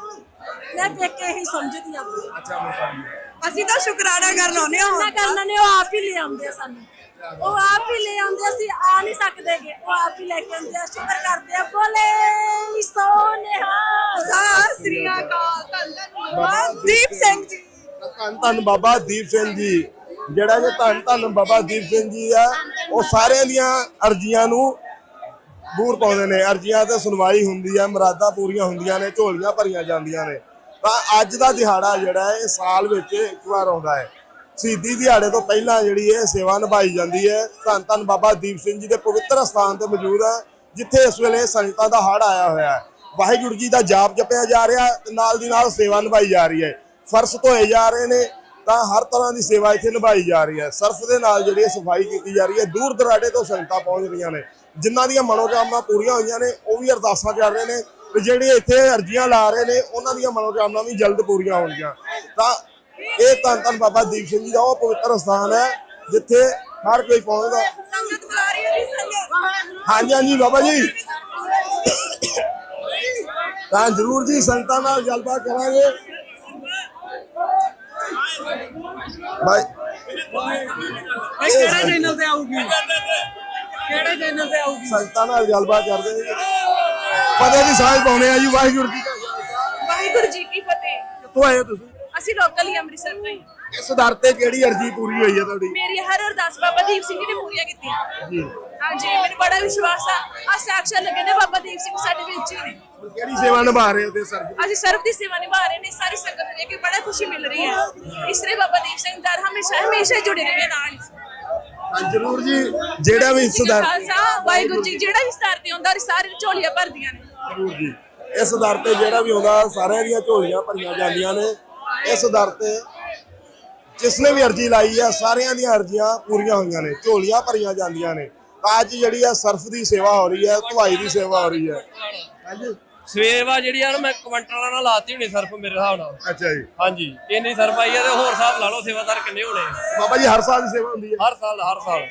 ਮੈਂ ਪੇਕੇ ਹੀ ਸਮਝਦੀ ਆ ਅਸੀਂ ਤਾਂ ਸ਼ੁਕਰਾਨਾ ਕਰਨ ਆਉਂਦੇ ਹਾਂ ਨਾ ਕਰਨਾ ਨੇ ਉਹ ਆਪ ਹੀ ਲੈ ਆਉਂਦੇ ਆ ਸਾਨੂੰ। ਉਹ ਆਪ ਹੀ ਲੈ ਆਉਂਦੇ ਅਸੀਂ ਆ ਨਹੀਂ ਸਕਦੇਗੇ। ਉਹ ਆਪ ਹੀ ਲੈ ਕੇ ਆਉਂਦੇ ਆ। ਸ਼ੁਕਰ ਕਰਦੇ ਆ। ਬੋਲੇ ਸੋਨੇਹਾ। ਸਤਿ ਸ੍ਰੀ ਅਕਾਲ ਧੰਨ ਦੀਪ ਸਿੰਘ ਜੀ। ਧੰਨ ਧੰਨ ਬਾਬਾ ਦੀਪ ਸਿੰਘ ਜੀ। ਜਿਹੜਾ ਕਿ ਧੰਨ ਧੰਨ ਬਾਬਾ ਦੀਪ ਸਿੰਘ ਜੀ ਆ, ਉਹ ਸਾਰਿਆਂ ਦੀਆਂ ਅਰਜ਼ੀਆਂ ਨੂੰ ਬੂਰ ਪਾਉਂਦੇ ਨੇ। ਅਰਜ਼ੀਆਂ ਤੇ ਸੁਣਵਾਈ ਹੁੰਦੀ ਹੈ ਮੁਰਾਦਾਂ ਪੂਰੀਆਂ ਹੁੰਦੀਆਂ ਨੇ, ਝੋਲੀਆਂ ਭਰੀਆਂ ਜਾਂਦੀਆਂ ਨੇ। ਤਾਂ ਅੱਜ ਦਾ ਦਿਹਾੜਾ ਜਿਹੜਾ ਹੈ, ਇਹ ਸਾਲ ਵਿੱਚ ਇੱਕ ਵਾਰ ਆਉਂਦਾ ਹੈ। ਸ਼ਹੀਦੀ ਦਿਹਾੜੇ ਤੋਂ ਪਹਿਲਾਂ ਜਿਹੜੀ ਇਹ ਸੇਵਾ ਨਿਭਾਈ ਜਾਂਦੀ ਹੈ। ਧੰਨ ਧੰਨ ਬਾਬਾ ਦੀਪ ਸਿੰਘ ਜੀ ਦੇ ਪਵਿੱਤਰ ਸਥਾਨ ਤੇ ਮੌਜੂਦ ਹੈ ਜਿੱਥੇ ਇਸ ਵੇਲੇ ਸੰਗਤਾਂ ਦਾ ਹੜ ਆਇਆ ਹੋਇਆ ਹੈ। ਵਾਹਿਗੁਰੂ ਜੀ ਦਾ ਜਾਪ ਜਪਿਆ ਜਾ ਰਿਹਾ ਤੇ ਨਾਲ ਦੀ ਨਾਲ ਸੇਵਾ ਨਿਭਾਈ ਜਾ ਰਹੀ ਹੈ। ਫਰਸ਼ ਧੋਏ ਜਾ ਰਹੇ ਨੇ। ਤਾਂ ਹਰ ਤਰ੍ਹਾਂ ਦੀ ਸੇਵਾ ਇੱਥੇ ਨਿਭਾਈ ਜਾ ਰਹੀ ਹੈ। ਸਰਫ ਦੇ ਨਾਲ ਜਿਹੜੀ ਸਫ਼ਾਈ ਕੀਤੀ ਜਾ ਰਹੀ ਹੈ ਦੂਰ ਦਰਾਡੇ ਤੋਂ ਸੰਗਤਾਂ ਪਹੁੰਚ ਰਹੀਆਂ ਨੇ। ਜਿਨ੍ਹਾਂ ਦੀਆਂ ਮਨੋਕਾਮਨਾ ਪੂਰੀਆਂ ਹੋਈਆਂ ਨੇ ਉਹ ਵੀ ਅਰਦਾਸਾਂ ਕਰ ਰਹੇ ਨੇ ਤੇ ਜਿਹੜੇ ਇੱਥੇ ਅਰਜ਼ੀਆਂ ਲਾ ਰਹੇ ਨੇ ਉਹਨਾਂ ਦੀਆਂ ਮਨੋਕਾਮਨਾ ਵੀ ਜਲਦ ਪੂਰੀਆਂ ਹੋਣਗੀਆਂ। ਤਾਂ ਇਹ ਧੰਨ ਧੰਨ ਬਾਬਾ ਦੀਪ ਸਿੰਘ ਜੀ ਦਾ ਉਹ ਪਵਿੱਤਰ ਸਥਾਨ ਹੈ ਜਿੱਥੇ ਹਰ ਕੋਈ ਪਹੁੰਚਦਾ। ਹਾਂਜੀ ਹਾਂਜੀ ਬਾਬਾ ਜੀ। ਤਾਂ ਜ਼ਰੂਰ ਜੀ ਸੰਗਤਾਂ ਨਾਲ ਗੱਲਬਾਤ ਕਰਾਂਗੇ। ਬਾਈ। ਕਿਹੜੇ ਚੈਨਲ ਤੇ ਆਊਗੀ? ਕਿਹੜੇ ਚੈਨਲ ਤੇ ਆਊਗੀ? ਸੰਗਤਾਂ ਨਾਲ ਗੱਲਬਾਤ ਕਰਦੇ ਨੇ। ਫਤਿਹ ਦੀ ਸਾਂਝ ਪਾਉਣੇ ਆ ਜੀ ਵਾਹਿਗੁਰੂ ਜੀ। ਵਾਹਿਗੁਰੂ ਜੀ ਕੀ ਫਤਿਹ। ਕਿੱਥੋਂ ਆਏ ਹੋ ਤੁਸੀਂ? ਅਸੀਂ ਲੋਕਲ ਹੀ ਅੰਮ੍ਰਿਤਸਰ ਤੋਂ ਹੀ। ਇਸ ਦਰ ਤੇ ਕਿਹੜੀ ਅਰਜੀ ਪੂਰੀ ਹੋਈ ਹੈ ਤੁਹਾਡੀ? ਮੇਰੀ ਹਰ ਅਰਦਾਸ ਬਾਬਾ ਦੀਪ ਸਿੰਘ ਜੀ ਨੇ ਪੂਰੀਆਂ ਕੀਤੀਆਂ। ਜੀ। ਹਾਂਜੀ ਮੈਨੂੰ ਬੜਾ ਵਿਸ਼ਵਾਸ ਆ। ਆ ਸਾਕਸ਼ਾਤ ਲੱਗੇ ਨੇ ਬਾਬਾ ਦੀਪ ਸਿੰਘ ਸਾਡੇ ਵਿੱਚ ਹੀ ਨੇ। ਹੁਣ ਕਿਹੜੀ ਸੇਵਾ ਨਿਭਾ ਰਹੇ ਹੋ ਤੇ ਸਰ? ਅਸੀਂ ਸਰਬ ਦੀ ਸੇਵਾ ਨਿਭਾ ਰਹੇ ਨੇ ਸਾਰੀ ਸੰਗਤ ਨੂੰ ਦੇਖ ਕੇ ਬੜਾ ਖੁਸ਼ੀ ਮਿਲ ਰਹੀ ਹੈ। ਇਸ ਲਈ ਬਾਬਾ ਦੀਪ ਸਿੰਘ ਦਰ ਹਮੇਸ਼ਾ ਹਮੇਸ਼ਾ ਜੁੜੇ ਰਹੇ ਨਾਲ। ਹਾਂ ਜ਼ਰੂਰ ਜੀ ਜਿਹੜਾ ਵੀ ਇਸ ਦਰ ਖਾਲਸਾ ਵਾਹਿਗੁਰੂ ਜੀ ਜਿਹੜਾ ਵੀ ਸਤਰ ਤੇ ਹੁੰਦਾ ਸਾਰੀ ਝੋਲੀਆਂ ਭਰਦੀਆਂ ਨੇ। ਜ਼ਰੂਰ ਜੀ ਇਸ ਦਰ ਤੇ ਜਿਹੜਾ ਵੀ ਆਉਂਦਾ ਸਾਰਿਆਂ ਦੀਆਂ ਝੋਲੀਆਂ ਭਰੀਆਂ ਜਾਂਦੀਆਂ ਨੇ। ਇਸ ਦਰ ਤੇ ਜਿਸ ਨੇ ਵੀ ਅਰਜੀ ਲਾਈ ਆ ਸਾਰਿਆਂ ਦੀਆਂ ਅਰਜ਼ੀਆਂ ਪੂਰੀਆਂ ਹੋਈਆਂ ਨੇ ਝੋਲੀਆਂ ਭਰੀਆਂ ਜਾਂਦੀਆਂ ਨੇ। ਤਾਂ ਅੱਜ ਜਿਹੜੀ ਆ ਸਰਫ ਦੀ ਸੇਵਾ ਹੋ ਰਹੀ ਹੈ ਧੁਆਈ ਦੀ ਸੇਵਾ ਹੋ ਰਹੀ ਹੈ ਹਾਂਜੀ। ਸੇਵਾ ਜਿਹੜੀ ਆ ਨਾ ਮੈਂ ਕੁਇੰਟਲਾਂ ਨਾਲ ਲਾਤੀ ਹੋਣੀ ਸਰਫ ਮੇਰੇ ਹਿਸਾਬ ਨਾਲ। ਅੱਛਾ ਜੀ। ਹਾਂਜੀ ਇੰਨੀ ਸਰਫ ਆਈ ਆ ਤੇ ਹੋਰ ਹਿਸਾਬ ਲਾ ਲਓ ਸੇਵਾਦਾਰ ਕਿੰਨੇ ਹੋਣੇ ਬਾਬਾ ਜੀ ਹਰ ਸਾਲ ਦੀ ਸੇਵਾ ਹੁੰਦੀ ਹੈ ਹਰ ਸਾਲ ਹਰ ਸਾਲ।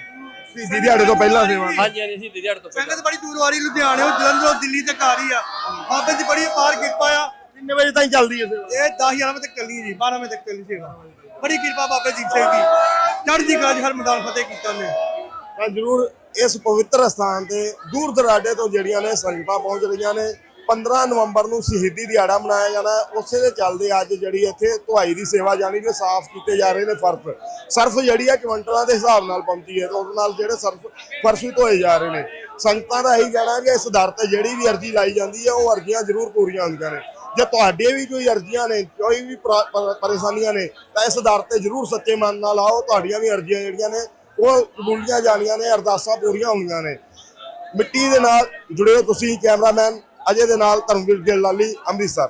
ਸ਼ਹੀਦੀ ਦਿਹਾੜੇ ਤੋਂ ਪਹਿਲਾਂ ਸੇਵਾ ਹਾਂਜੀ ਹਾਂਜੀ ਸ਼ਹੀਦੀ ਦਿਹਾੜੇ ਤੋਂ ਪਹਿਲਾਂ। ਸੰਗਤ ਬੜੀ ਦੂਰ ਆ ਰਹੀ ਲੁਧਿਆਣੇੋਂ ਜਲੰਧਰੋਂ ਦਿੱਲੀ ਤੱਕ ਆ ਰਹੀ ਆ। ਬਾਬੇ ਦੀ ਬੜੀ ਅਪਾਰ ਕਿਰਪਾ ਆ। ਕਿੰਨੇ ਵਜੇ ਤਾਈਂ ਚੱਲਦੀ ਹੈ ਸੇਵਾ? ਇਹ 10 11 ਵਜੇ ਤੱਕ ਚੱਲੀ ਜੀ 12 ਵਜੇ ਤੱਕ ਚੱਲੀ ਸੇਵਾ। ਬੜੀ ਕਿਰਪਾ ਬਾਬੇ ਦੀਪ ਸਿੰਘ ਦੀ। ਚੜ੍ਹਦੀ ਕਲਾ 'ਚ ਹਰ ਮੈਦਾਨ ਫਤਿਹ ਕੀਤਾ ਨੇ ਤਾਂ ਜ਼ਰੂਰ ਇਸ ਪਵਿੱਤਰ ਸਥਾਨ ਤੇ ਦੂਰ ਦਰਾਡੇ ਤੋਂ ਜਿਹੜੀਆਂ ਨੇ ਸੰਗਤਾਂ ਪਹੁੰਚ ਰਹੀਆਂ ਨੇ। 15 ਨਵੰਬਰ ਨੂੰ ਸ਼ਹੀਦੀ ਦਿਹਾੜਾ ਮਨਾਇਆ ਜਾਣਾ ਉਸੇ ਦੇ ਚੱਲਦੇ ਅੱਜ ਜਿਹੜੀ ਇੱਥੇ ਧੁਆਈ ਦੀ ਸੇਵਾ ਜਾਣੀ ਕਿ ਸਾਫ਼ ਕੀਤੇ ਜਾ ਰਹੇ ਨੇ ਫਰਸ਼। ਸਰਫ ਜਿਹੜੀ ਆ ਕੁਇੰਟਲਾਂ ਦੇ ਹਿਸਾਬ ਨਾਲ ਪਹੁੰਚੀ ਹੈ ਤੇ ਉਹਦੇ ਨਾਲ ਜਿਹੜੇ ਸਰਫ ਫਰਸ਼ ਵੀ ਧੋਏ ਜਾ ਰਹੇ ਨੇ। ਸੰਗਤਾਂ ਦਾ ਇਹੀ ਕਹਿਣਾ ਕਿ ਇਸ ਦਰ ਤੇ ਜਿਹੜੀ ਵੀ ਅਰਜੀ ਲਾਈ ਜਾਂਦੀ ਹੈ, ਉਹ ਅਰਜ਼ੀਆਂ ਜ਼ਰੂਰ ਪੂਰੀਆਂ ਹੁੰਦੀਆਂ ਨੇ। ਜੇ ਤੁਹਾਡੇ ਵੀ ਕੋਈ ਅਰਜ਼ੀਆਂ ਨੇ, ਕੋਈ ਵੀ ਪਰਾ- ਪਰੇਸ਼ਾਨੀਆਂ ਨੇ, ਤਾਂ ਇਸ ਦਰ ਤੇ ਜ਼ਰੂਰ ਸੱਚੇ ਮਨ ਨਾਲ ਆਓ। ਤੁਹਾਡੀਆਂ ਵੀ ਅਰਜ਼ੀਆਂ ਜਿਹੜੀਆਂ ਨੇ ਉਹ ਕਬੂਲੀਆਂ ਜਾਣੀਆਂ ਨੇ, ਅਰਦਾਸਾਂ ਪੂਰੀਆਂ ਹੋਣੀਆਂ ਨੇ। ਮਿੱਟੀ ਦੇ ਨਾਲ ਜੁੜੇ ਹੋ ਤੁਸੀਂ ਕੈਮਰਾਮੈਨ ਅਜੇ ਦੇ ਨਾਲ ਧਰਮਵੀਰ ਗਿੱਲ ਲਾਲੀ, ਅੰਮ੍ਰਿਤਸਰ।